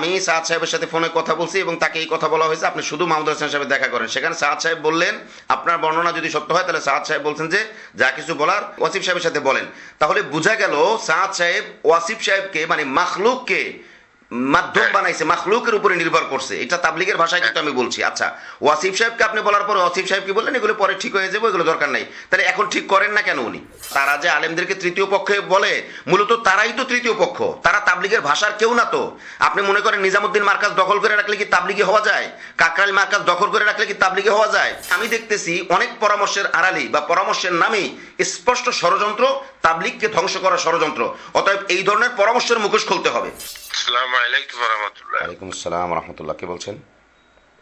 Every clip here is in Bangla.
আমি সাদ সাহেবের সাথে ফোনে কথা বলছি এবং তাকে এই কথা বলা হয়েছে। আপনি শুধু মাহমুদ হাসান সাহেব দেখা করেন। সেখানে সাদ সাহেব বললেন, আপনার বর্ণনা যদি সত্য হয়, তাহলে সাদ সাহেব বলছেন যে, যা কিছু বলার ওয়াসিফ সাহেবের সাথে বলেন। তাহলে বোঝা গেল, সাদ সাহেব ওয়াসিফ সাহেবকে মানে মাখলুককে মাধ্যম বানাইছে মাখলুকের উপরে নির্ভর করছে। এটা তাবলিগের ভাষায় কিন্তু আমি বলছি। আচ্ছা ওয়াসিফ সাহেবকে আপনি বলার পরে ওয়াসিফ সাহেব কি বললেন? এগুলো পরে ঠিক হয়ে যাবে এগুলো দরকার নাই। তাহলে এখন ঠিক করেন না কেন উনি? তারা যে আলেমদেরকে তৃতীয় পক্ষে বলে মূলত তারাই তো তৃতীয় পক্ষ। তারা তাবলিগের ভাষার কেউ না তো। আপনি মনে করেন নিজামুদ্দিন মার্কাজ দখল করে রাখলে কি তাবলিগি হওয়া যায়? কাকরাইল মার্কাজ দখল করে রাখলে কি তাবলিগি হওয়া যায়? আমি দেখতেছি অনেক পরামর্শের আড়ালি বা পরামর্শের নামেই স্পষ্ট ষড়যন্ত্র তাবলিগকে ধ্বংস করার ষড়যন্ত্র। অতএব এই ধরনের পরামর্শের মুখোশ খুলতে হবে। আসসালামু আলাইকুম রহমতুল্লাহ ওয়ালাইকুম আসসালাম রহমতুল্লাহ কে বলছেন?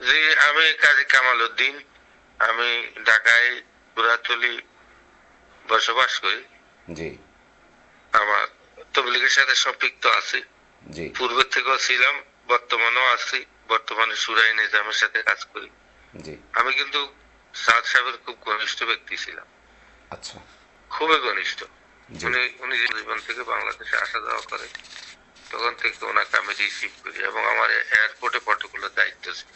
জি আমি কাজী কামাল উদ্দিন। আমি ঢাকায় বুড়াতলি বসবাস করি। জি। আমার তবলিগের সাথে সম্পৃক্ত আছি। জি। পূর্বে থেকেও ছিলাম বর্তমানেও আছি। বর্তমানে সুরাই নিজামের সাথে কাজ করি। জি। আমি কিন্তু সাদ সাহেবের খুব ঘনিষ্ঠ ব্যক্তি ছিলাম। আচ্ছা। খুবই ঘনিষ্ঠ। উনি উনি জীবন থেকে বাংলাদেশে আসা যাওয়া করে তখন থেকে ওনাকে আমি রিসিভ করি এবং আমার এয়ারপোর্টে পার্টিকুলার দায়িত্ব ছিল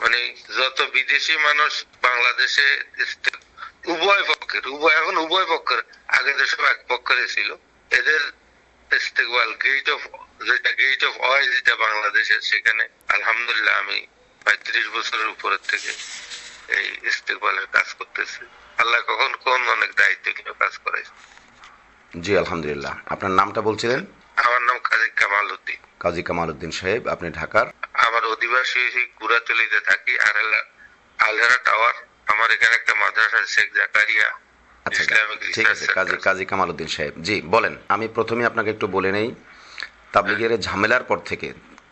মানে যত বিদেশি মানুষ বাংলাদেশে উভয় পক্ষের, উভয় এখন উভয় পক্ষের, আগে যেসব এক পক্ষের ছিল। এদের ইস্তেকবাল গেট অফ যেটা গেট অফ অয় যেটা বাংলাদেশের সেখানে আলহামদুলিল্লাহ আমি পঁয়ত্রিশ বছরের উপরের থেকে এই ইস্তেকবালের কাজ করতেছি। আল্লাহ কখন কোন অনেক দায়িত্ব নিয়ে কাজ করাইছে। জি, আলহামদুলিল্লাহ। আপনার নামটা বলছিলেন? আমার নাম কাজী কামাল উদ্দিন কাজী কামাল উদ্দিন সাহেব আপনি ঢাকার? আমার অধিবাসী কুড়াতলিতে থাকি আর আলহেরা টাওয়ার। আমার এখানে একটা মাদ্রাসা শেখ জাকারিয়া আচ্ছা ইসলামিক ঠিক আছে কাজী। কাজী কামাল উদ্দিন সাহেব। জি বলেন আমি প্রথমে আপনাকে একটু বলে নেই তাবলিগের ঝামেলার পর থেকে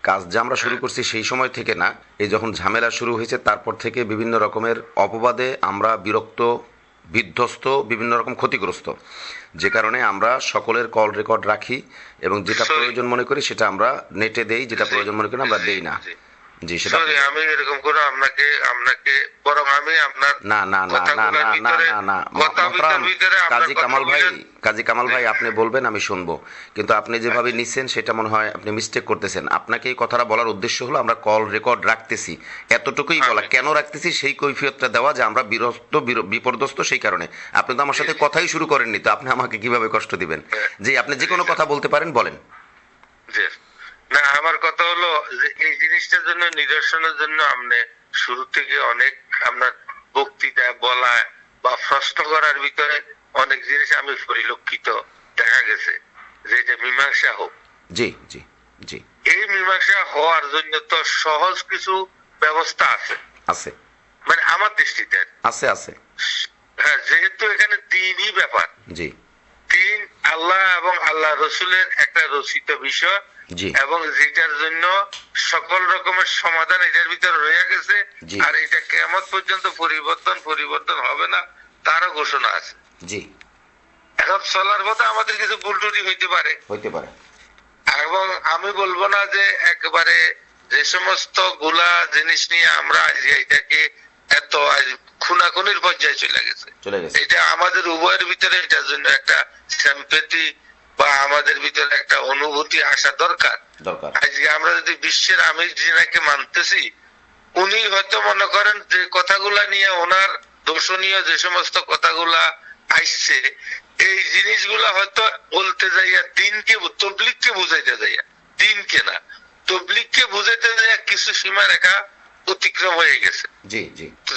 কাজ যা আমরা শুরু করছি সেই সময় থেকে না এই যখন ঝামেলা শুরু হয়েছে তারপর থেকে বিভিন্ন রকমের অপবাদে আমরা বিরক্ত বিধ্বস্ত বিভিন্ন রকম ক্ষতিগ্রস্ত। যে কারণে আমরা সকলের কল রেকর্ড রাখি এবং যেটা প্রয়োজন মনে করি সেটা আমরা নেটে দেই যেটা প্রয়োজন মনে করি আমরা দেই না। জি। জি সেটা আমি এরকম করে আপনাকে আপনাকে বরং আমি আপনার না না না না না না না না কাজী কামাল ভাই কাজী কামাল ভাই আপনি বলবেন আমি শুনব। কিন্তু আপনি যেভাবে নিচ্ছেন সেটা মনে হয় আপনি মিস্টেক করতেছেন। আপনাকে এই কথাটা বলার উদ্দেশ্য হলো আমরা কল রেকর্ড রাখতেছি। এতটুকুই বলা। কেন রাখতেছি? সেই কৈফিয়তটা দেওয়া যে আমরা বিরস্ত বির- বিপর্যস্ত সেই কারণে। আপনি তো আমার সাথে কথাই শুরু করেননি তো আপনি আমাকে কীভাবে কষ্ট দিবেন? যে আপনি যে কোনো কথা বলতে পারেন বলেন। জি। না আমার কথা হলো যে এই জিনিসটার জন্য নিদর্শনের জন্য আপনি শুরু থেকে অনেক আপনার বক্তৃতা বলা বা প্রশ্ন করার ভিতরে অনেক জিনিস আমি পরিলক্ষিত দেখা গেছে যে এটা মীমাংসা হোক। জি জি জি। এই মীমাংসা হওয়ার জন্য তো সহজ কিছু ব্যবস্থা আছে। আছে। মানে আমার দৃষ্টিতে। আছে আছে। হ্যাঁ যেহেতু এখানে দিনই ব্যাপার। জি। দিন আল্লাহ এবং আল্লাহ রসুলের একটা রচিত বিষয় এবং যেটার জন্য সকল রকমের সমাধান এটার ভিতরে রয়ে গেছে আর এটা কেমন পর্যন্ত পরিবর্তন পরিবর্তন হবে না তারও ঘোষণা আছে। জি। এখন চলার পথে আমাদের কিছু ভুল ত্রুটি হইতে পারে। হইতে পারে। এবং আমি বলব না যে একেবারে যে সমস্তগুলা জিনিস নিয়ে আমরা এটাকে এত খুনাখুনির পর্যায়ে চলে গেছে। এটা আমাদের উভয়ের ভিতরে এটার জন্য একটা স্যাম্পেতি বা আমাদের ভিতরে একটা অনুভূতি আসা দরকার। আজকে আমরা যদি বিশ্বের আমির জিনাকে মানতেছি উনি হয়তো মনে করেন যে কথাগুলা নিয়ে ওনার দর্শনীয় যে সমস্ত কথাগুলা আসছে এই জিনিসগুলা হয়তো বলতে যাইয়া দিনকে তবলিককে বুঝাইতে যাইয়া দিনকে না তবলিককে বুঝাইতে যাইয়া কিছু সীমা রেখা অতিক্রম হয়ে গেছে।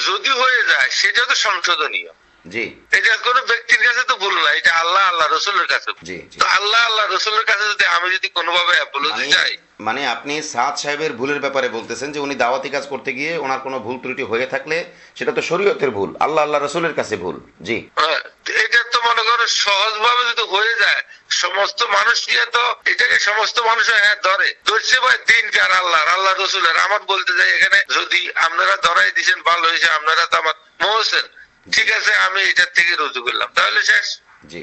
যদি হয়ে যায় সেটা তো সংশোধনীয়। জি। এটা কোন ব্যক্তির কাছে তো ভুল না এটা আল্লাহ আল্লাহ রসুলের কাছে জি তো আল্লাহ আল্লাহ রসুলের কাছে যদি আমি যদি কোনোভাবে অ্যাপোলজি মানে- চাই। মানে আপনি সাদ সাহেবের ভুলের ব্যাপারে বলতেছেন যে উনি দাওয়াতি কাজ করতে গিয়ে ওনার কোনো ভুল ত্রুটি হয়ে থাকলে সেটা তো শরীয়তের ভুল আল্লাহ আল্লাহ রসুলের কাছে ভুল। জি। হ্যাঁ, এটা তো মনে করো সহজ ভাবে যদি হয়ে যায় সমস্ত মানুষ নিয়ে তো এটাকে সমস্ত মানুষ হ্যাঁ ধরে। ধরছে ভাই দিন কার আল্লাহ আল্লাহ রসুলের। আমার বলতে যাই এখানে যদি আপনারা ধরাই দিচ্ছেন ভালো হয়েছে আপনারা তো আমার মহসেন। ঠিক আছে আমি এটার থেকে রুজু করলাম। তাহলে শেষ।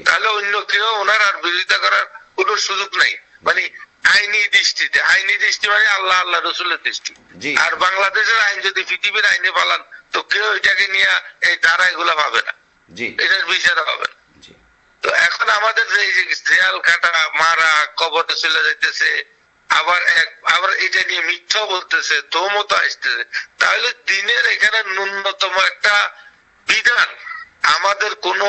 তাহলে অন্য কেউ ওনার আর বিরোধিতা করার কোনো সুযোগ নাই। মানে আইনি দৃষ্টিতে। আইনি দৃষ্টি মানে আল্লাহ আল্লাহ রসুলের দৃষ্টি। আর বাংলাদেশের আইন যদি পৃথিবীর আইনে পালান তো কেউ এটাকে নিয়ে এই ধারা এগুলা পাবে না। এটার বিচার হবে না। তো এখন আমাদের যে দেয়াল কাটা মারা কবরে চলে যাইতেছে আবার এক আবার এটা নিয়ে মিথ্যা বলতেছে তোমতো আসতেছে তাহলে দিনের এখানে ন্যূনতম একটা বিধান আমাদের কোনো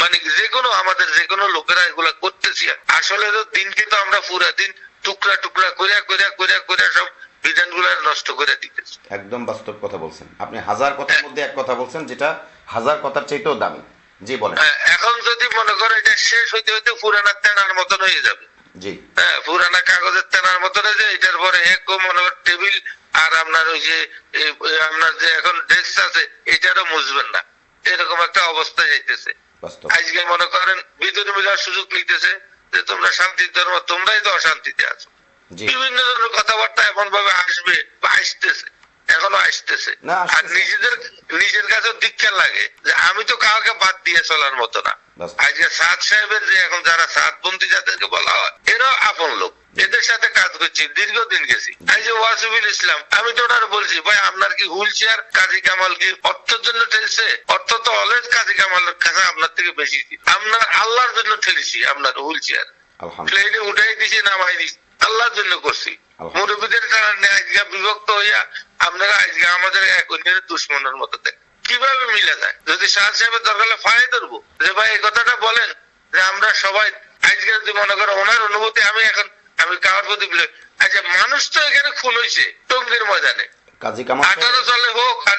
মানে যে কোনো আমাদের যে কোনো লোকেরা এগুলা করতেছি। আসলে তো দিনকে তো আমরা পুরা দিন টুকরা টুকরা করিয়া করিয়া করিয়া করিয়া সব বিধানগুলা নষ্ট করে দিতেছি। একদম বাস্তব কথা বলছেন। আপনি হাজার কথার মধ্যে এক কথা বলছেন যেটা হাজার কথার চাইতেও দামি। জি বলেন। হ্যাঁ, এখন যদি মনে করো এটা শেষ হইতে হইতে পুরানা তেনার মতন হয়ে যাবে। জি। হ্যাঁ পুরানা কাগজের তেনার মতন হয়ে যায় এটার পরে এক মনে টেবিল আর আপনার ওই যে আপনার যে এখন ডেস্ক আছে এটারও মুছবেন না। এরকম একটা অবস্থা যাইতেছে আজকে মনে করেন বিদ্যুৎ মিলার সুযোগ নিতেছে যে তোমরা শান্তির ধর্ম তোমরাই তো অশান্তিতে আছো। বিভিন্ন ধরনের কথাবার্তা এমন ভাবে আসবে বা আসতেছে এখনও আসতেছে। আর নিজেদের নিজের কাছেও দীক্ষা লাগে যে আমি তো কাউকে বাদ দিয়ে চলার মতো না। আজকে সাদ সাহেবের যে এখন যারা সাত বন্ধু যাদেরকে বলা হয় এরাও আপন লোক। এদের সাথে কাজ করছি দীর্ঘদিন গেছি। এই যে ওয়াসিফুল ইসলাম আমি তো ওনার বলছি ভাই আপনার কি হুইল চেয়ার কাজী কামাল কি অর্থের জন্য ঠেলছে? অর্থ তো অলরেজ কাজী কামালের কাছে আপনার থেকে বেশি। আপনার আল্লাহর জন্য ঠেলেছি আপনার হুইল চেয়ার। প্লেনে উঠাই দিছি নামাই আল্লাহর জন্য করছি। মুরব্বীদের কারণে আজকে বিভক্ত হইয়া আপনারা আজকে আমাদের এক অন্যের দুশ্মনের মতো দেখ। কীভাবে মিলে যায়? যদি শাহ সাহেবের দরকার ফাঁড়ে ধরবো? যে ভাই এই কথাটা বলেন যে আমরা সবাই আজকে যদি মনে করো ওনার অনুভূতি আমি এখন আমি কার প্রতি বিলে- আচ্ছা মানুষ তো এখানে খুন হয়েছে টঙ্গির ময়দানে। কাজী কামাল আঠারো সালে হোক আর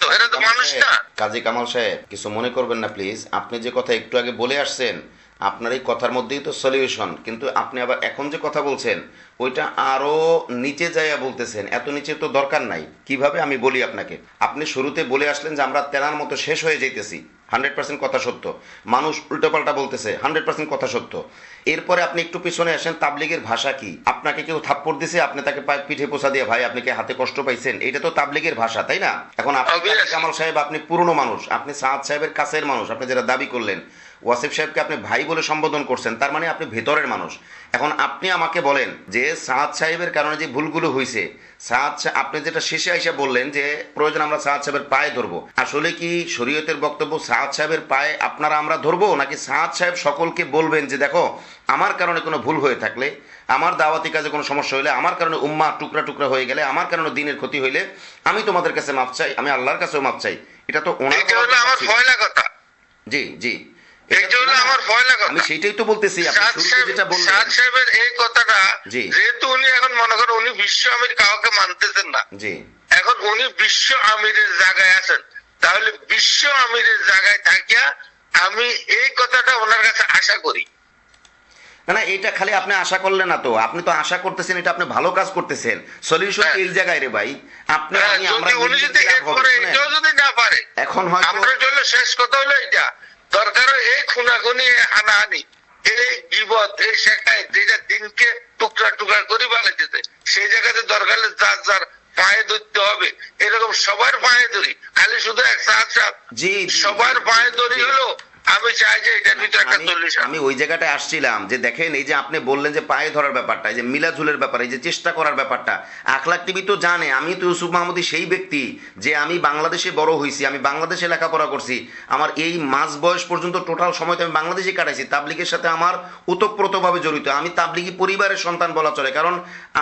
তো এটা তো মানুষ না। কাজী কামাল সাহেব কিছু মনে করবেন না প্লিজ আপনি যে কথা একটু আগে বলে আসছেন আপনার এই কথার মধ্যেই তো সলিউশন কিন্তু আপনি আবার এখন যে কথা বলছেন ওইটা আরও নিচে যাইয়া বলতেছেন। এত নিচে তো দরকার নাই। কীভাবে আমি বলি আপনাকে? আপনি শুরুতে বলে আসলেন যে আমরা তেনার মতো শেষ হয়ে যাইতেছি। হান্ড্রেড পার্সেন্ট কথা সত্য। মানুষ উল্টোপাল্টা বলতেছে হান্ড্রেড পার্সেন্ট কথা সত্য। এরপরে আপনি একটু পিছনে আসেন তাবলিগের ভাষা কি? আপনাকে কেউ থাপ্পড় দিছে আপনি তাকে পিঠে পোষা দিয়ে ভাই আপনি কি হাতে কষ্ট পাইছেন? এটা তো তাবলিগের ভাষা তাই না? এখন আপনি. কামাল সাহেব আপনি পুরনো মানুষ। আপনি সাহাদ সাহেবের কাছের মানুষ। আপনি যেটা দাবি করলেন ওয়াসিফ সাহেবকে আপনি ভাই বলে সম্বোধন করছেন তার মানে আপনি ভেতরের মানুষ। এখন আপনি আমাকে বলেন যে সাহাদ সাহেবের কারণে যে ভুলগুলো হয়েছে সাহাদ আপনি যেটা শেষে আইসা বললেন যে প্রয়োজন আমরা সাহাদ সাহেবের পায়ে ধরবো। আসলে কি শরীয়তের বক্তব্য সাহাদ সাহেবের পায়ে আপনারা আমরা ধরবো নাকি সাহাদ সাহেব সকলকে বলবেন যে দেখো আমার কারণে কোনো ভুল হয়ে থাকলে আমার দাওয়াতি কাজে কোনো সমস্যা হইলে আমার কারণে উম্মা টুকরা টুকরা হয়ে গেলে আমার কারণে দিনের ক্ষতি হইলে আমি তোমাদের কাছে মাপ চাই আমি আল্লাহর কাছেও মাপ চাই। এটা তো ওনার হলো কথা। জি জি। এটা হলো আমার ফয়লা কথা আমি সেটাই তো বলতেছি আপনি সাদ শুরুতে সাহেব- যেটা বললেন সাহেবের এই কথাটা যেহেতু উনি এখন মনে করেন উনি বিশ্ব আমির কাউকে মানতেছেন না। জি। এখন উনি বিশ্ব আমিরের জায়গায় আছেন। তাহলে বিশ্ব আমিরের জায়গায় থাকিয়া আমি এই কথাটা ওনার কাছে আশা করি। না না এটা খালি আপনি আশা করলেন না তো। আপনি তো আশা করতেছেন এটা আপনি ভালো কাজ করতেছেন। সলিউশন হ্যাঁ। এই জায়গায় রে ভাই। আপনি হ্যাঁ, আমি আমরা যদি এখন হয়তো শেষ কথা হলো এটা দরকার এই খুনাখুনি হানাহানি এই বিপদ এই শেখায় যেটা দিনকে টুকরা টুকরা করে বানাইতেছে সেই জায়গাতে দরকার যার যার পায়ে ধরতে হবে। এরকম সবার পায়ে ধরি। খালি শুধু এক সাহায্য। সবার পায়ে ধরি হলো আমি চাই যে এটার ভিতরে একটা সলিউশন আমি ওই জায়গাটায় আসছিলাম যে দেখেন এই যে আপনি বললেন যে পায়ে ধরার ব্যাপারটা এই যে মিলাঝুলের ব্যাপার এই যে চেষ্টা করার ব্যাপারটা আখলাক টিভি তো জানে আমি তো ইউসুফ মাহমুদি সেই ব্যক্তি যে আমি বাংলাদেশে বড় হয়েছি আমি বাংলাদেশে লেখাপড়া করছি আমার এই মাঝ বয়স পর্যন্ত টোটাল সময় তো আমি বাংলাদেশে কাটাইছি তাবলিগের সাথে আমার ওতপ্রোতভাবে জড়িত আমি তাবলিগি পরিবারের সন্তান বলা চলে কারণ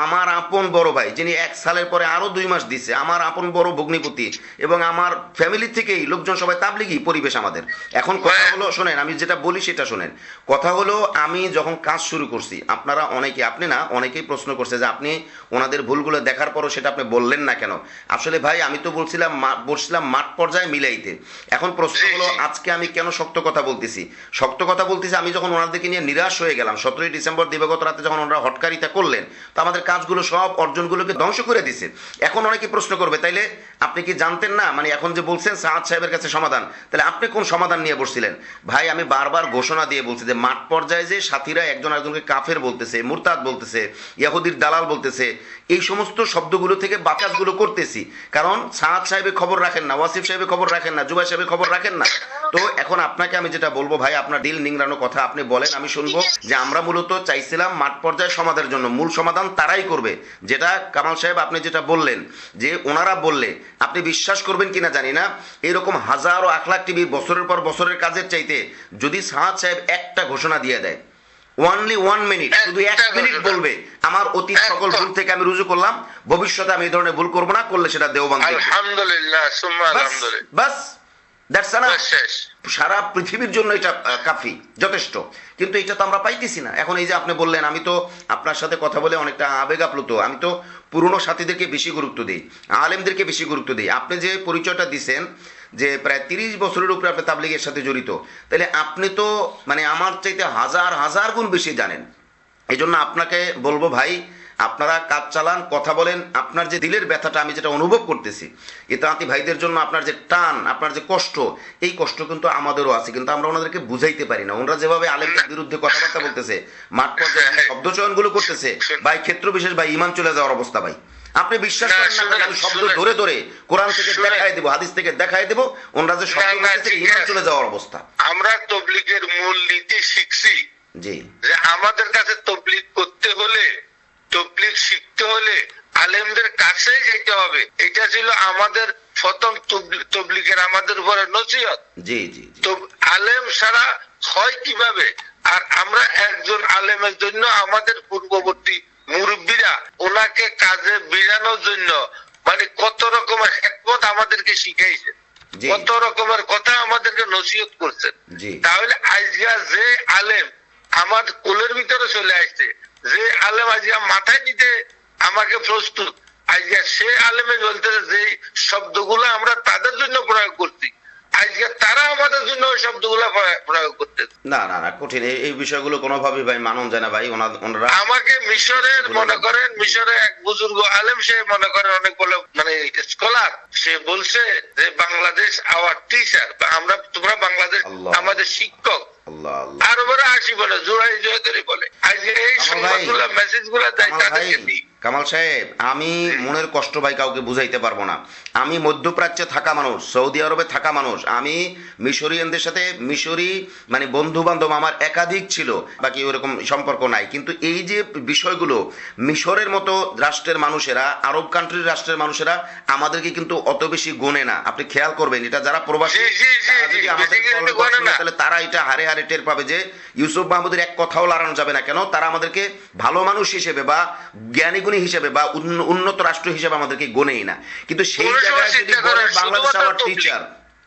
আমার আপন বড় ভাই যিনি এক সালের পরে আরও দুই মাস দিছে আমার আপন বড় ভগ্নিপতি এবং আমার ফ্যামিলি থেকেই লোকজন সবাই তাবলিগি পরিবেশ আমাদের। এখন কথা হলো শোনেন আমি যেটা বলি সেটা শোনেন। কথা হলো আমি যখন কাজ শুরু করছি আপনারা অনেকে আপনি না অনেকেই প্রশ্ন করছে যে আপনি ওনাদের ভুলগুলো দেখার পরও সেটা আপনি বললেন না কেন? আসলে ভাই আমি তো বলছিলাম বলছিলাম মাঠ পর্যায়ে মিলাইতে। এখন প্রশ্ন হলো আজকে আমি কেন শক্ত কথা বলতেছি? শক্ত কথা বলতেছি আমি যখন ওনাদেরকে নিয়ে নিরাশ হয়ে গেলাম সতেরোই ডিসেম্বর দিবাগত রাতে যখন ওনারা হটকারিতা করলেন তো আমাদের কাজগুলো সব অর্জনগুলোকে ধ্বংস করে দিছে। এখন অনেকে প্রশ্ন করবে তাইলে আপনি কি জানতেন না? মানে এখন যে বলছেন সাহাদ সাহেবের কাছে সমাধান, তাহলে আপনি কোন সমাধান নিয়ে বসছিলেন? ভাই, আমি বারবার ঘোষণা দিয়ে বলছি যে মাঠ পর্যায়ে যে সাথীরা একজন একজনকে কাফের বলতেছে, মুরতাদ বলতেছে, ইয়াহুদির দালাল বলতেছে, এই সমস্ত শব্দগুলো থেকে বাতাসগুলো করতেছি। কারণ সাহাদ সাহেবের খবর রাখেন না, ওয়াসিফ সাহেবের খবর রাখেন না, জুবাই সাহেবের খবর রাখেন না। তো এখন আপনাকে আমি যেটা বলব ভাই, আপনার দিল নিংড়ানো কথা আপনি বলেন, আমি শুনব যে আমরা মূলত চাইছিলাম মাঠ পর্যায়ে সমাধানের জন্য। মূল সমাধান তারাই করবে। যেটা কামাল সাহেব আপনি যেটা বললেন, যে ওনারা বললে আপনি বিশ্বাস করবেন কিনা জানি না। এরকম হাজারো আখ লাখ টিভি বছরের পর বছরের কাজের চাইতে যদি সাহাদ সাহেব একটা ঘোষণা দিয়ে দেয় ওনলি ওয়ান মিনিট শুধু এক মিনিট বলবে। আমার অতীত সকল ভুল থেকে আমি রুজু করলাম। ভবিষ্যতে আমি এই ধরনের ভুল করব না করলে সেটা দেওবান আলহামদুলিল্লাহ বাস দ্যাটস সারা পৃথিবীর জন্য এটা কাফি যথেষ্ট। কিন্তু এটা তো আমরা পাইতেছি না। এখন এই যে আপনি বললেন আমি তো আপনার সাথে কথা বলে অনেকটা আবেগ আপ্লুত। আমি তো পুরনো সাথীদেরকে বেশি গুরুত্ব দিই, আলেমদেরকে বেশি গুরুত্ব দিই। আপনি যে পরিচয়টা দিচ্ছেন যে প্রায় তিরিশ বছরের উপরে আপনি তাবলিগের সাথে জড়িত, তাহলে আপনি তো মানে আমার চাইতে হাজার হাজার গুণ বেশি জানেন। এই জন্য আপনাকে বলব ভাই আপনারা কাজ চালান কথা বলেন আপনার যে দিলের ব্যথাটা আমি যেটা অনুভব করতেছি ইতাহাতি ভাইদের জন্য আপনার যে টান আপনার যে কষ্ট এই কষ্ট কিন্তু আমাদেরও আছে কিন্তু আমরা ওনাদেরকে বুঝাইতে পারি না। ওনারা যেভাবে আলেমদের বিরুদ্ধে কথাবার্তা বলতেছে মাঠ পর্যায়ে শব্দ চয়নগুলো করতেছে ভাই ক্ষেত্র বিশেষ ভাই ইমান চলে যাওয়ার অবস্থা ভাই। আপনি বিশ্বাস করেন না আমি শব্দ ধরে ধরে কোরআন থেকে। দেখাই দেবো হাদিস থেকে দেখাই দেবো ওনারা যে শব্দ ইমান চলে যাওয়ার অবস্থা। আমরা তবলিগের মূল নীতি শিখছি জি। যে আমাদের কাছে তবলিগ করতে হলে তবলিগ শিখতে হলে আলেমদের কাছে যেতে হবে। এটা ছিল আমাদের প্রথম তবলি- তবলিগের আমাদের উপরে নসিহত। জি জি তো আলেম ছাড়া হয় কীভাবে? আর আমরা একজন আলেমের জন্য আমাদের পূর্ববর্তী মুরব্বীরা ওনাকে কাজে বিরানোর জন্য মানে কত রকমের হেকমত আমাদেরকে শিখাইছে। কত রকমের কথা আমাদেরকে নসিহত করছেন তাহলে আজকে যে আলেম আমার কোলের ভিতরে চলে আসছে যে আলেম আজকে মাথায় নিতে আমাকে প্রস্তুত আজকে সে আলেমে বলতেছে যে শব্দগুলো আমরা তাদের জন্য প্রয়োগ করছি আজকে তারা আমাদের জন্য ওই শব্দগুলো প্রয়োগ- করতেছে। না না না কঠিন। এই- বিষয়গুলো ভাই মানন যায় না ভাই ওনারা আমাকে মিশরের মনে করেন মিশরে এক বুজুর্গ আলেম সে মনে করেন অনেক বড় মানে স্কলার সে বলছে যে বাংলাদেশ আওয়ার টিচার আমরা তোমরা বাংলাদেশ আমাদের শিক্ষক। আল্লাহ আর ওরা আসি বলে জোড়াই জয় করে বলে। আজকে এই সংবাদগুলো মেসেজগুলো দেয় তাদেরকে কামাল সাহেব আমি মনের কষ্ট ভাই কাউকে বুঝাইতে পারব না। আমি মধ্যপ্রাচ্যে থাকা মানুষ সৌদি আরবে থাকা মানুষ। আমি মিশরিয়ানদের সাথে মিশরি মানে বন্ধু বান্ধব আমার একাধিক ছিল বাকি ওরকম সম্পর্ক নাই। কিন্তু এই যে বিষয়গুলো মিশরের মতো রাষ্ট্রের মানুষেরা আরব কান্ট্রির রাষ্ট্রের মানুষেরা আমাদেরকে কিন্তু অত বেশি গোনে না। আপনি খেয়াল করবেন এটা যারা প্রবাসী। তাহলে তারা এটা হারে হারে টের পাবে যে ইউসুফ মাহমুদের এক কথাও লাড়ানো যাবে না। কেন? তারা আমাদেরকে ভালো মানুষ হিসেবে বা জ্ঞানী গুণী হিসেবে বা উন্নত রাষ্ট্র হিসেবে আমাদেরকে গোনেই না। কিন্তু সেই জায়গায় যদি বলে বাংলাদেশ টিচার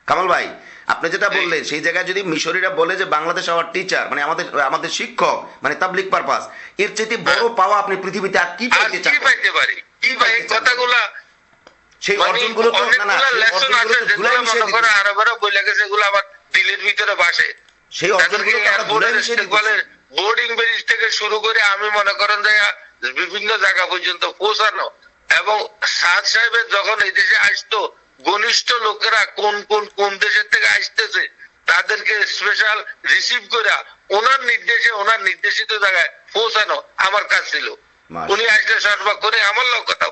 কামাল ভাই আপনি যেটা বললেন সেই জায়গায় যদি মিশরীরা বলে যে বাংলাদেশ আমার টিচার মানে আমাদের আমাদের শিক্ষক মানে তাবলিক পারপাস এর চাইতে বড় পাওয়া আপনি পৃথিবীতে আর কি পাইতে কি চান? পাইতে পারি? কি চান? কথাগুলা সেই মানে অর্জনগুলো তো না না লেসন আছে যেগুলো মনে করে। আরবেরা বলে গেছে এগুলো আমার দিলের ভিতরে বাসে সেই অর্জনগুলো তো আমরা ধুলাই মিশিয়ে বোর্ডিং ব্রিজ থেকে শুরু করে আমি মনে করেন যে বিভিন্ন জায়গা পর্যন্ত পৌঁছানো। এবং সাদ সাহেবের যখন এই দেশে আসতো ঘনিষ্ঠ লোকেরা কোন কোন কোন দেশের থেকে আসতেছে তাদেরকে স্পেশাল রিসিভ করে ওনার নির্দেশে ওনার নির্দেশিত জায়গায় পৌঁছানো আমার কাজ ছিল। উনি আসলে সর্বাক্ষণে আমার লোক কথা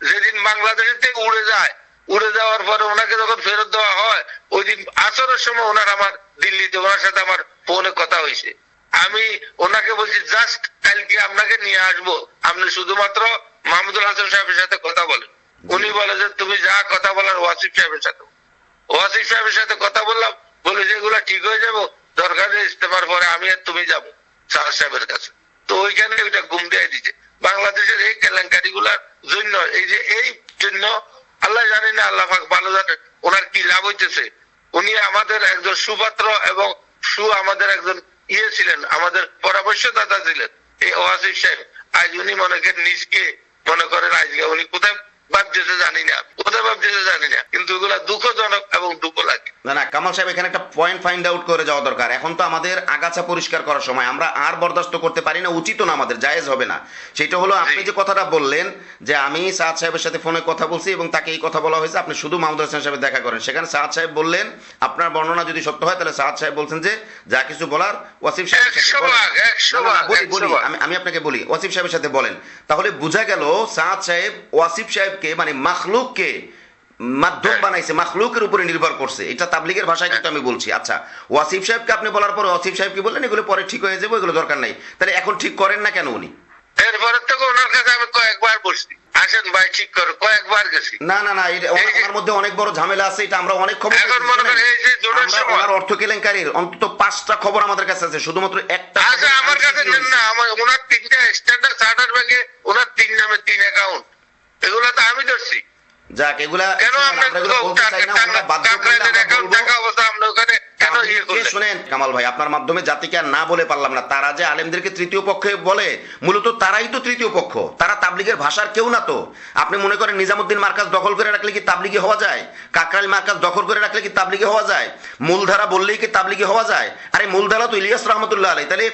যেদিন বাংলাদেশের থেকে উড়ে যায় উড়ে যাওয়ার পরে ওনাকে যখন ফেরত দেওয়া হয় ওই দিন আসরের সময় ওনার আমার দিল্লিতে ওনার সাথে আমার ফোনে কথা হয়েছে আমি ওনাকে বলছি জাস্ট কালকে আপনাকে নিয়ে আসব। আপনি শুধুমাত্র মাহমুদুল হাসান সাহেবের সাথে কথা বলেন। উনি বলে যে তুমি যা কথা বলার ওয়াসিফ সাহেবের সাথে ওয়াসিফ সাহেবের সাথে কথা বললাম বলে যে এগুলা ঠিক হয়ে যাব। দরকার নেই ইস্তেমার পরে আমি আর তুমি যাব শাহ সাহেবের কাছে। তো ওইখানে ওইটা ঘুম দিয়ে দিচ্ছে বাংলাদেশের এই কেলেঙ্কারি গুলার জন্য এই যে এই জন্য আল্লাহ জানি না আল্লাহ ভালো জানে ওনার কি লাভ হইতেছে? উনি আমাদের একজন সুপাত্র এবং সু আমাদের একজন ইয়ে ছিলেন, আমাদের পরামর্শদাতা ছিলেন, এই ওয়াসিফ সাহেব। আজ উনি মনে করেন নিজকে মনে করেন আজকে উনি কোথায় যেতে জানি না কোথায় যেতে জানি না কিন্তু এগুলা দুঃখজনক এবং দুঃখ লাগে। না না কামাল সাহেব এখানে একটা পয়েন্ট ফাইন্ড আউট করে যাওয়া দরকার। এখন তো আমাদের আগাছা পরিষ্কার করার সময় আমরা আর বরদাস্ত করতে পারি না উচিত না আমাদের জায়েজ হবে না। সেটা হলো আপনি যে কথাটা বললেন যে আমি সাদ সাহেবের সাথে ফোনে কথা বলছি এবং তাকে এই কথা বলা হয়েছে আপনি শুধু মাহমুদ হাসান সাহেব দেখা করেন। সেখানে সাদ সাহেব বললেন আপনার বর্ণনা যদি সত্য হয় তাহলে সাদ সাহেব বলছেন যে যা কিছু বলার ওয়াসিফ সাহেবের সাথে বলি। আমি আপনাকে বলি ওয়াসিফ সাহেবের সাথে বলেন। তাহলে বোঝা গেল সাদ সাহেব ওয়াসিফ সাহেবকে মানে মাখলুককে মাধ্যম হ্যাঁ। বানাইছে মাখলুকের উপরে নির্ভর করছে। এটা তাবলিগের ভাষায় কিন্তু আমি বলছি। আচ্ছা ওয়াসিফ সাহেবকে আপনি বলার পরে ওয়াসিফ সাহেব কি বললেন? এগুলো পরে ঠিক হয়ে যাবে এগুলো দরকার নাই। তাহলে এখন ঠিক করেন না কেন উনি? এরপরে থেকে ওনার কাছে আমি কয়েকবার বসছি। আসেন ভাই ঠিক করো কয়েকবার গেছি। না না না এটা ওনার মধ্যে অনেক বড় ঝামেলা আছে এটা আমরা অনেক খবর এখন মনে করেন এই যে জোড়ার সময়- ওনার অর্থ কেলেঙ্কারির অন্তত পাঁচটা খবর আমাদের কাছে আছে শুধুমাত্র একটা আচ্ছা আমার কাছে না আমার ওনার তিনটা স্ট্যান্ডার্ড চার্টার ব্যাংকে ওনার তিন নামে তিন অ্যাকাউন্ট এগুলো তো আমি ধরছি যাক এগুলা শুনেন, ইয়ে শুনেন কামাল ভাই? আপনার মাধ্যমে জাতিকে আর না বলে পারলাম না। তারা যে আলেমদেরকে তৃতীয় পক্ষে বলে মূলত তারাই তো তৃতীয় পক্ষ। তারা তাবলিগের ভাষার কেউ না তো। আপনি মনে করেন নিজামুদ্দিন মার্কাজ দখল করে রাখলে কি তাবলিগি হওয়া যায়? কাকরাইল মার্কাজ দখল করে রাখলে কি তাবলিগি হওয়া যায়? মূলধারা বললেই কি তাবলিগি হওয়া যায়? আরে মূলধারা তো ইলিয়াস রহমতুল্লাহ আলাই তাহলে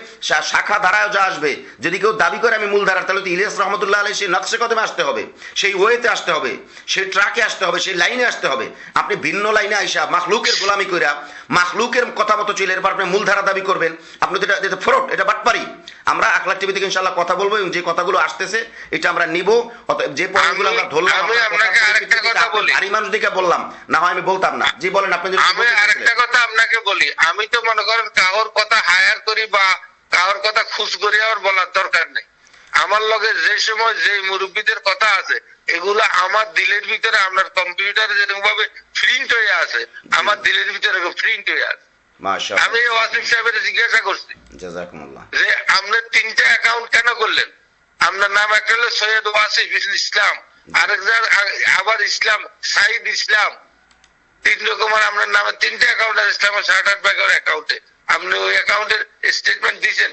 শাখা ধারায় যা আসবে। যদি কেউ দাবি করে আমি মূলধারা তাহলে তো ইলিয়াস রহমতুল্লাহ আলাই সেই নকশে কদমে আসতে হবে। সেই ওয়েতে আসতে হবে। সেই ট্রাকে আসতে হবে সেই লাইনে আসতে হবে। আপনি ভিন্ন লাইনে আইসা মাখলুকের গোলামি কইরা মাখলুকের কথা মতো চলে এরপর আপনি মূলধারা দাবি করবেন। আপনি তো এটা এটা ফ্রড এটা বাটপারি। আমরা আখলাক টিভি থেকে ইনশাল্লাহ কথা বলব এবং যে কথাগুলো আসতেছে এটা আমরা নিব। যে পয়েন্টগুলো আমরা ধরলাম আমি আপনাকে আরেকটা কথা বলি। ভারী মানুষ দিকে বললাম না হয় আমি বলতাম না। জি বলেন আপনি যদি আমি আরেকটা কথা আপনাকে বলি। আমি তো মনে করেন কাহর কথা হায়ার করি বা কাহর কথা খুশ করি আর বলার দরকার নেই। আমার লগে যে সময় যে মুরব্বীদের কথা আছে এগুলো আমার দিলের ভিতরে আপনার কম্পিউটারে যেরকম ভাবে প্রিন্ট হয়ে আছে আমার দিলের ভিতরে প্রিন্ট হয়ে আছে। আমি ওয়াসিফ সাহেবের জিজ্ঞাসা করছি যে আপনার তিনটা অ্যাকাউন্ট কেন করলেন? আপনার নাম একটা হলো সৈয়দ ওয়াসিফ ইসলাম আরেকজন আ- আবার ইসলাম সাইদ ইসলাম। তিন রকমের আপনার নামে তিনটা অ্যাকাউন্ট আছে ইসলামের চার্টার্ড ব্যাংকের অ্যাকাউন্টে আপনি ওই অ্যাকাউন্টের স্টেটমেন্ট দিয়েছেন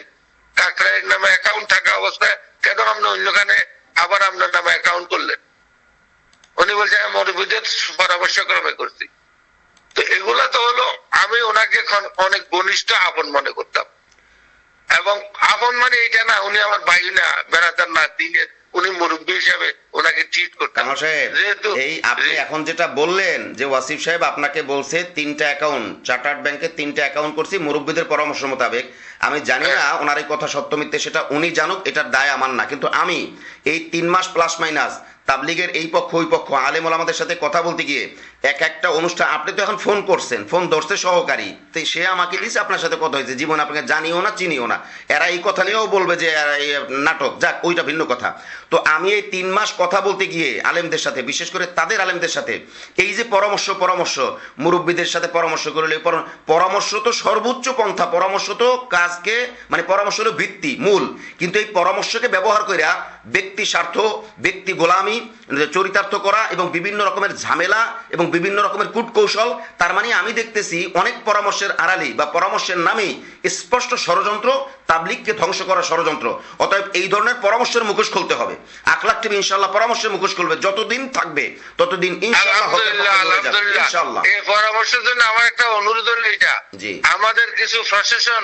কাকরাইয়ের নামে অ্যাকাউন্ট থাকা অবস্থায় কেন আপনি অন্যখানে আবার আপনার নামে অ্যাকাউন্ট করলেন? উনি বলছেন, আমি মরবিদের পরামর্শ ক্রমে করছি। তো এগুলা তো হলো, আমি ওনাকে অনেক ঘনিষ্ঠ আপন মনে করতাম। এবং আপন মানে এটা না, উনি আমার ভাই না বেড়াতার না দিনের উনি মুরব্বী হিসাবে ওনাকে ট্রিট যেহেতু এই আপনি এখন যেটা বললেন যে ওয়াসিফ সাহেব আপনাকে বলছে তিনটা অ্যাকাউন্ট চার্টার্ড ব্যাংকে তিনটা অ্যাকাউন্ট করছি মুরব্বীদের পরামর্শ মোতাবেক। আমি জানি না হ্যাঁ। ওনার এই কথা সত্য মিথ্যে সেটা উনি জানুক এটার দায় আমার না। কিন্তু আমি এই তিন মাস প্লাস মাইনাস তাবলিগের এই পক্ষ ওই পক্ষ আলেম ওলামাদের সাথে কথা বলতে গিয়ে এক একটা অনুষ্ঠান, আপনি তো এখন ফোন করছেন, ফোন ধরছে সহকারী। তো সে আমাকে দিয়েছে আপনার সাথে কথা হয়েছে, জীবন আপনাকে জানিও না, চিনিও না। এরা এই কথা নিয়েও বলবে যে নাটক, যাক, ওইটা ভিন্ন কথা। তো আমি এই তিন মাস কথা বলতে গিয়ে আলেমদের সাথে, বিশেষ করে তাদের আলেমদের সাথে, এই যে পরামর্শ পরামর্শ, মুরব্বীদের সাথে পরামর্শ করলে পরামর্শ তো সর্বোচ্চ পন্থা, পরামর্শ তো কাজকে মানে পরামর্শ হলো ভিত্তি, মূল। কিন্তু এই পরামর্শকে ব্যবহার কইরা ব্যক্তি স্বার্থ, ব্যক্তি গোলামি, চরিতার্থ করা এবং বিভিন্ন রকমের ঝামেলা এবং বিভিন্ন রকমের কূটকৌশল তার মানে আমি দেখতেছি অনেক পরামর্শের আড়ালি বা পরামর্শের নামেই স্পষ্ট ষড়যন্ত্র তাবলিগকে ধ্বংস করার ষড়যন্ত্র। অতএব এই ধরনের পরামর্শের মুখোশ খুলতে হবে। আখলাক টিভি ইনশাল্লাহ পরামর্শের মুখোশ খুলবে। যতদিন থাকবে ততদিন ইনশাল্লাহ এই পরামর্শের জন্য আমার একটা অনুরোধ হলো এটা জি। আমাদের কিছু প্রশাসন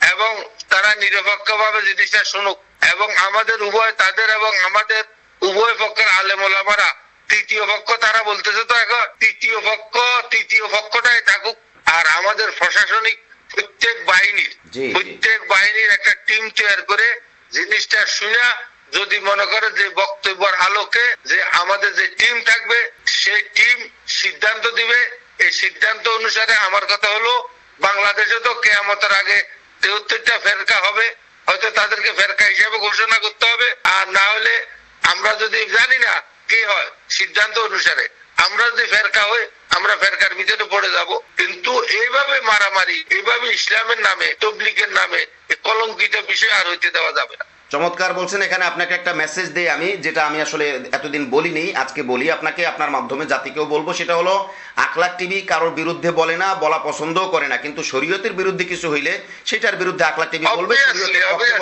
এবং তারা নিরপেক্ষ ভাবে জিনিসটা শুনুক এবং আমাদের উভয় তাদের এবং আমাদের উভয় পক্ষের আলেমোলামারা তৃতীয় পক্ষ তারা বলতেছে তো এখন তৃতীয় পক্ষ তৃতীয় পক্ষটাই থাকুক। আর আমাদের প্রশাসনিক প্রত্যেক বাহিনীর। প্রত্যেক বাহিনীর একটা টিম তৈরি করে জিনিসটা শুনে যদি মনে করে যে বক্তব্যের আলোকে যে আমাদের যে টিম থাকবে সেই টিম সিদ্ধান্ত দিবে। এই সিদ্ধান্ত অনুসারে আমার কথা হলো বাংলাদেশে তো কেয়ামতের আগে তেহত্তরটা ফেরকা হবে। হয়তো তাদেরকে ফেরকা হিসেবে ঘোষণা করতে হবে। আর না হলে আমরা যদি জানি না কি হয়? সিদ্ধান্ত অনুসারে। আমরা যদি ফেরকা হই, আমরা ফেরকার ভিতরে পড়ে যাব। কিন্তু এইভাবে মারামারি, এইভাবে ইসলামের নামে তবলিকের নামে কলঙ্কিত বিষয় আর হইতে দেওয়া যাবে না। চমৎকার বলছেন এখানে আপনাকে একটা মেসেজ দেই আমি যেটা আমি আসলে এতদিন বলিনি আজকে বলি। আপনাকে আপনার মাধ্যমে জাতিকেও বলব সেটা হলো আখলাক টিভি কারোর বিরুদ্ধে বলে না বলা পছন্দও করে না। কিন্তু শরীয়তের বিরুদ্ধে কিছু হইলে সেটার বিরুদ্ধে আখলাক টিভি বলবে.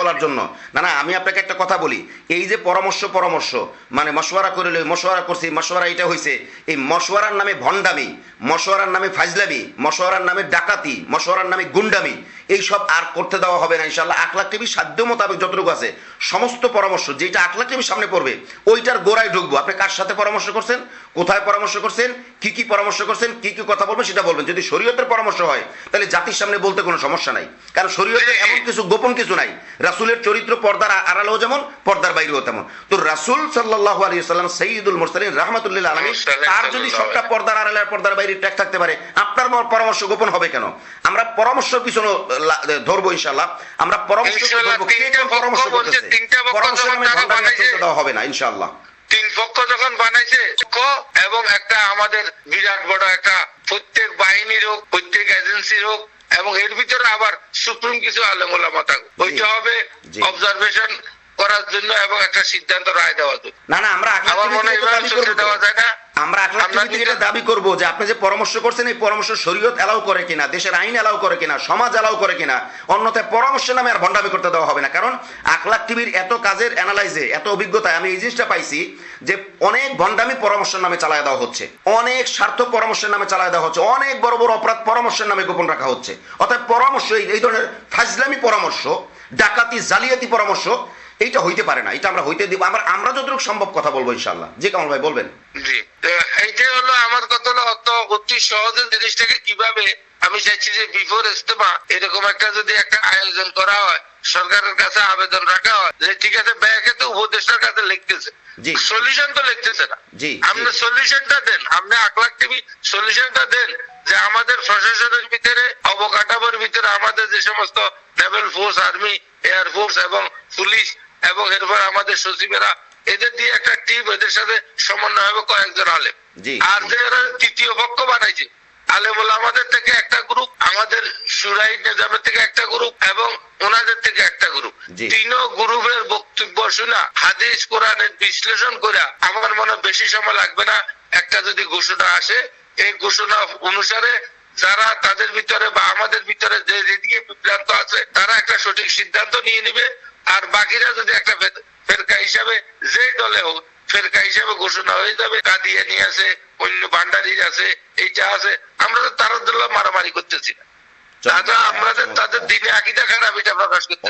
বলার জন্য। না না আমি আপনাকে একটা কথা বলি। এই যে পরামর্শ পরামর্শ মানে মশওয়ারা করলে মশওয়ারা করছি মশওয়ারা এটা হইছে এই মশওয়ারার নামে ভণ্ডামি মশওয়ারার নামে ফাজলামি মশওয়ারার নামে ডাকাতি মশওয়ারার নামে গুন্ডামি এইসব আর করতে দেওয়া হবে না ইনশাল্লাহ আখলাক টিভি সাধ্য মোতাবেক যতটুকু আছে সমস্ত পরামর্শ, যেটা আখলাকে আমি সামনে পড়বে, ওইটার গোড়ায় ঢুকবো। আপনি কার সাথে পরামর্শ করছেন? কোথায় পরামর্শ করছেন? কি কি পরামর্শ করছেন? কি কি কথা বলবেন সেটা বলবেন। যদি শরীয়তের পরামর্শ হয় তাহলে জাতির সামনে বলতে কোনো সমস্যা নাই। কারণ শরীয়তে এমন কিছু গোপন কিছু নাই। রাসূলের চরিত্র পর্দার আড়ালেও যেমন পর্দার বাইরেও তেমন। তো রাসূল সাল্লাল্লাহু আলাইহি সাল্লাম সাইয়্যিদুল মুরসালিন রাহমাতুল্লিল আলামিন তার যদি সবটা পর্দার আড়ালে পর্দার বাইরে ট্যাগ থাকতে পারে আপনার পরামর্শ গোপন হবে কেন? আমরা পরামর্শ পিছনে ধরবো ইনশাল্লাহ আমরা পরামর্শ পরামর্শ করতেছে? বানাইছে- চলতে দেওয়া হবে না ইনশাআল্লাহ। তিন পক্ষ যখন বানাইছে এবং একটা আমাদের বিরাট বড় একটা প্রত্যেক বাহিনীর হোক প্রত্যেক এজেন্সির হোক এবং এর ভিতরে আবার সুপ্রিম কিছু আলেমুলামা মাতা ওইটা হবে। অবজারভেশন করার জন্য এবং একটা সিদ্ধান্ত রায় দেওয়ার জন্য। না না আমরা আমার মনে হয়। দেওয়া যায় না। আমরা আখলাক দাবি করব যে আপনি যে পরামর্শ করছেন এই পরামর্শ শরীয়ত এলাও করে কিনা দেশের আইন এলাও করে কিনা সমাজ এলাও করে কিনা অন্যথায় পরামর্শের নামে আর ভণ্ডামি করতে দেওয়া হবে না। কারণ আখলাক টিভির এত কাজের অ্যানালাইজে এত অভিজ্ঞতায় আমি এই জিনিসটা পাইছি যে অনেক ভণ্ডামি পরামর্শের নামে চালায় দেওয়া হচ্ছে। অনেক স্বার্থ পরামর্শের নামে চালায় দেওয়া হচ্ছে। অনেক বড় বড় অপরাধ পরামর্শের নামে গোপন রাখা হচ্ছে। অর্থাৎ পরামর্শ এই ধরনের ফাজলামি পরামর্শ ডাকাতি জালিয়াতি পরামর্শ এইটা হইতে পারে না এটা আমরা হইতে দিব। আমরা আমরা যতটুকু সম্ভব কথা বলব ইনশাল্লাহ জি কামাল ভাই বলবেন। জি এইটাই হলো আমার কথা হলো অত অতি সহজে জিনিসটাকে কীভাবে আমি চাইছি যে বিফোর ইস্তেমা এরকম একটা যদি একটা আয়োজন করা হয় সরকারের কাছে আবেদন রাখা হয় যে ঠিক আছে ব্যাংকে তো উপদেষ্টার কাছে লিখতেছে। সলিউশন তো লিখতেছে না। আপনি সলিউশনটা দেন আপনি আকলাক টিভি সলিউশনটা দেন যে আমাদের প্রশাসনের ভিতরে অবকাঠামোর ভিতরে আমাদের যে সমস্ত naval force army air force এবং পুলিশ এবং এরপর আমাদের সচিবেরা এদের দিয়ে একটা টিম এদের সাথে সমন্বয় হবে কয়েকজন আলেম আর। যে তৃতীয় পক্ষ বানাইছে আলেম আমাদের থেকে একটা গ্রুপ আমাদের সুরাই নিজামের থেকে একটা গ্রুপ এবং ওনাদের থেকে একটা গ্রুপ। তিন গ্রুপের বক্তব্য শোনা হাদিস কোরআনের বিশ্লেষণ করে আমার মনে বেশি সময় লাগবে না একটা যদি ঘোষণা আসে এই ঘোষণা অনুসারে যারা তাদের ভিতরে বা আমাদের ভিতরে যে যেদিকে বিভ্রান্ত আছে তারা একটা সঠিক সিদ্ধান্ত নিয়ে নিবে আর বাকিরা যদি একটা ফেরকা হিসাবে যে দলে হোক ফেরকা হিসাবে ঘোষণা হয়ে যাবে কাদিয়ানি আছে অন্য ভান্ডারি আছে এইটা আছে। আমরা তো তার মারামারি করতেছি না। তারা আমাদের তাদের দিনে আকিদা খারাপ এটা প্রকাশ করতে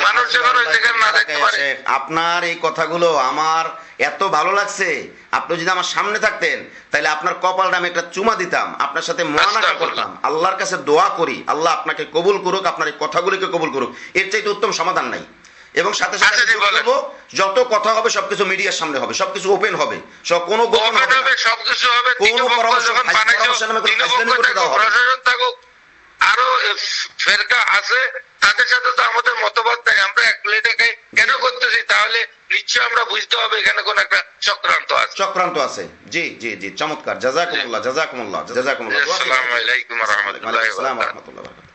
মানুষ যখন ওই জায়গায় না দেখতে পারে শেখ, আপনার এই কথাগুলো আমার এত ভালো লাগছে। আপনি যদি আমার সামনে থাকতেন তাহলে আপনার কপালটা আমি একটা চুমা দিতাম। আপনার সাথে মহানাকা করতাম। আল্লাহর কাছে দোয়া করি। আল্লাহ আপনাকে কবুল করুক আপনার এই কথাগুলিকে কবুল করুক। এর চাইতে উত্তম সমাধান নাই। এবং সাথে সাথে আচ্ছা। করব, যত কথা হবে সবকিছু মিডিয়ার সামনে হবে সবকিছু ওপেন হবে। সব কোনো গোপন হবে সবকিছু হবে কোনো পরামর্শ- নামে কোনো আরও ফেরকা আছে তাদের সাথে তো আমাদের মতবাদ নাই আমরা এক প্লেটে কেন করতেছি? তাহলে নিশ্চয় আমরা বুঝতে হবে এখানে কোন একটা চক্রান্ত আছে। চক্রান্ত আছে। জি জি জি চমৎকার। জাজাকুমুল্লাহ জাজাকুমুল্লাহ জাজাকুমুল্লাহ আসসালামু আলাইকুম ওয়া রাহমাতুল্লাহি ওয়া বারাকাতুহু।